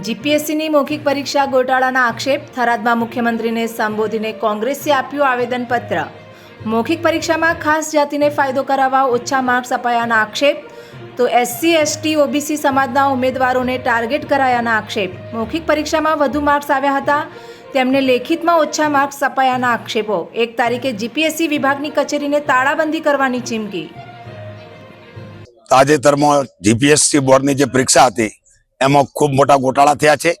જીપીએસસીની મૌખિક પરીક્ષા ગોટાળાના આક્ષેપ, થરાદમાં મુખ્યમંત્રીને સંબોધીને કોંગ્રેસે આપ્યું આવેદનપત્ર. મૌખિક પરીક્ષામાં ખાસ જાતિને ફાયદો કરાવવા ઓછા માર્ક્સ અપાયાના આક્ષેપ, તો એસસી, એસટી, ઓબીસી સમાજના ઉમેદવારોને ટાર્ગેટ કરાયાના આક્ષેપ. મૌખિક પરીક્ષામાં વધુ માર્ક્સ આવ્યા હતા, તેમને લેખિતમાં ઓછા માર્ક્સ અપાયાના આક્ષેપો. એક તારીખે જીપીએસસી વિભાગની કચેરીને તાળાબંધી કરવાની ચીમકી. તાજેતરમાં જીપીએસસી બોર્ડની જે પરીક્ષા હતી એમાં ખૂબ મોટા ગોટાળા થયા છે.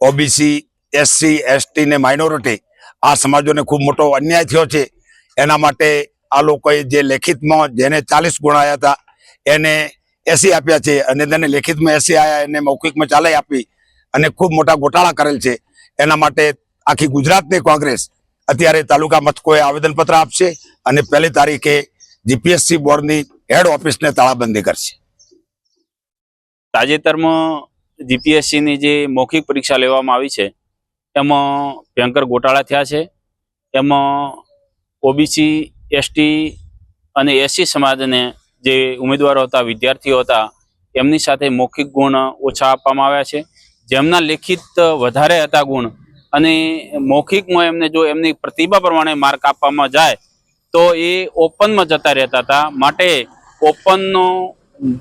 ઓબીસી એસસી એસટી ને માઇનોરિટી આ સમાજોને ખૂબ મોટો અન્યાય થયો છે. એના માટે આ લોકોએ જે લેખિતમાં જેને ચાલીસ ગુણ આવ્યા હતા, એને એસી આપ્યા છે અને તેને લેખિતમાં એસી આવ્યા એને મૌખિકમાં ચાલાઈ આપી અને ખૂબ મોટા ગોટાળા કરેલ છે. એના માટે આખી ગુજરાતની કોંગ્રેસ અત્યારે તાલુકા મથકોએ આવેદનપત્ર આપશે અને પહેલી તારીખે જીપીએસસી બોર્ડની હેડ ઓફિસને તાળાબંધી કરશે. તાજેતરમાં જીપીએસસીની જે મૌખિક પરીક્ષા લેવામાં આવી છે, એમાં ભયંકર ગોટાળા થયા છે. એમાં ઓબીસી, એસટી અને એસસી સમાજને જે ઉમેદવારો હતા, વિદ્યાર્થીઓ હતા, એમની સાથે મૌખિક ગુણ ઓછા આપવામાં આવ્યા છે. જેમના લેખિત વધારે હતા ગુણ અને મૌખિકમાં એમને જો એમની પ્રતિભા પ્રમાણે માર્ક આપવામાં જાય, તો એ ઓપનમાં જતા રહેતા હતા. માટે ઓપનનો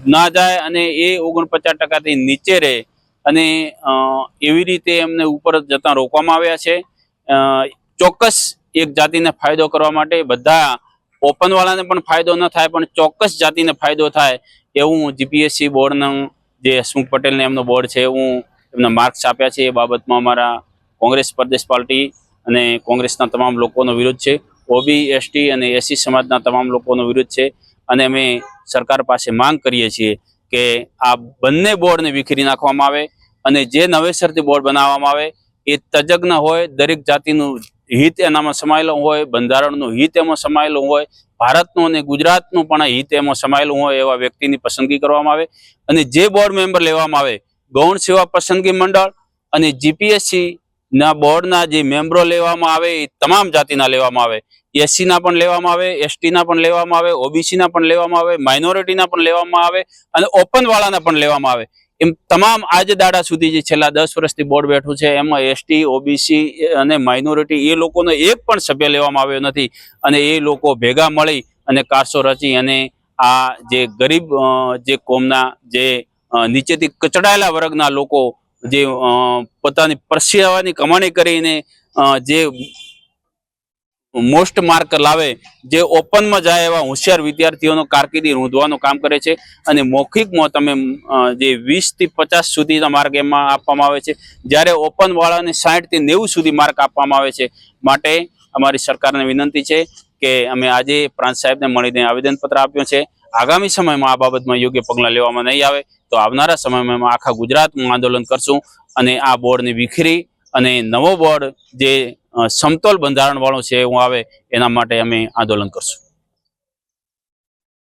ના જાય અને એ ઓગણપચાસ ટકાથી નીચે રહે અને એવી રીતે એમને ઉપર જતા રોકવામાં આવ્યા છે. ચોક્કસ એક જાતિને ફાયદો કરવા માટે બધા ઓપનવાળાને પણ ફાયદો ન થાય, પણ ચોક્કસ જાતિને ફાયદો થાય એવું જીપીએસસી બોર્ડનું જે હસમુખ પટેલને એમનો બોર્ડ છે, એવું એમના માર્ક્સ આપ્યા છે. એ બાબતમાં અમારા કોંગ્રેસ પ્રદેશ પાર્ટી અને કોંગ્રેસના તમામ લોકોનો વિરોધ છે. ઓબી, એસટી અને એસસી સમાજના તમામ લોકોનો વિરોધ છે. અને અમે સરકાર પાસે માંગ કરીએ છીએ કે આ બંને બોર્ડને વિખેરી નાખવામાં આવે. અને જે નવેસરથી બોર્ડ બનાવવામાં આવે, એ તજજ્ઞ હોય, દરેક જાતિનું હિત એનામાં સમાયેલું હોય, બંધારણનું હિત એમાં સમાયેલું હોય, ભારતનું અને ગુજરાતનું પણ હિત એમાં સમાયેલું હોય એવા વ્યક્તિની પસંદગી કરવામાં આવે. અને જે બોર્ડ મેમ્બર લેવામાં આવે, ગૌણ સેવા પસંદગી મંડળ અને જીપીએસસી ના બોર્ડના જે મેમ્બરો લેવામાં આવે, એ તમામ જાતિના લેવામાં આવે. એસસીના પણ લેવામાં આવે એસટી ના પણ લેવામાં આવે ઓબીસી ના પણ લેવામાં આવે, માઇનોરિટીના પણ લેવામાં આવે અને ઓપન વાળાના પણ લેવામાં આવે. એમ તમામ આજ દાડા સુધી જે છેલ્લા દસ વર્ષથી બોર્ડ બેઠું છે, એમાં એસટી ઓબીસી અને માઇનોરિટી એ લોકોનો એક પણ સભ્ય લેવામાં આવ્યો નથી. અને એ લોકો ભેગા મળી અને કારસો રચી અને આ જે ગરીબ જે કોમના જે નીચેથી કચડાયેલા વર્ગના લોકો જે પોતાની પરસેવાની કમાણી કરીને જે મોસ્ટ માર્ક લાવે જે ઓપનમાં જાય એવા હોશિયાર વિદ્યાર્થીઓનો કારકિર્દી રૂંધવાનું કામ કરે છે અને મૌખિકમાં તમે જે વીસથી પચાસ સુધીના માર્ક એમાં આપવામાં આવે છે. જ્યારે ઓપન વાળાને સાઠથી નેવું સુધી માર્ક આપવામાં આવે છે. માટે અમારી સરકારને વિનંતી છે કે અમે આજે પ્રાંત સાહેબને મળીને આવેદનપત્ર આપ્યો છે. આગામી સમયમાં આ બાબતમાં યોગ્ય પગલાં લેવામાં નહીં આવે તો આવનારા સમયમાં આખા ગુજરાતમાં આંદોલન કરશું અને આ બોર્ડને વિખેરી અને નવો બોર્ડ જે સમતોલ બંધારણ વાળો છે એવું આવે એના માટે અમે આંદોલન કરશું.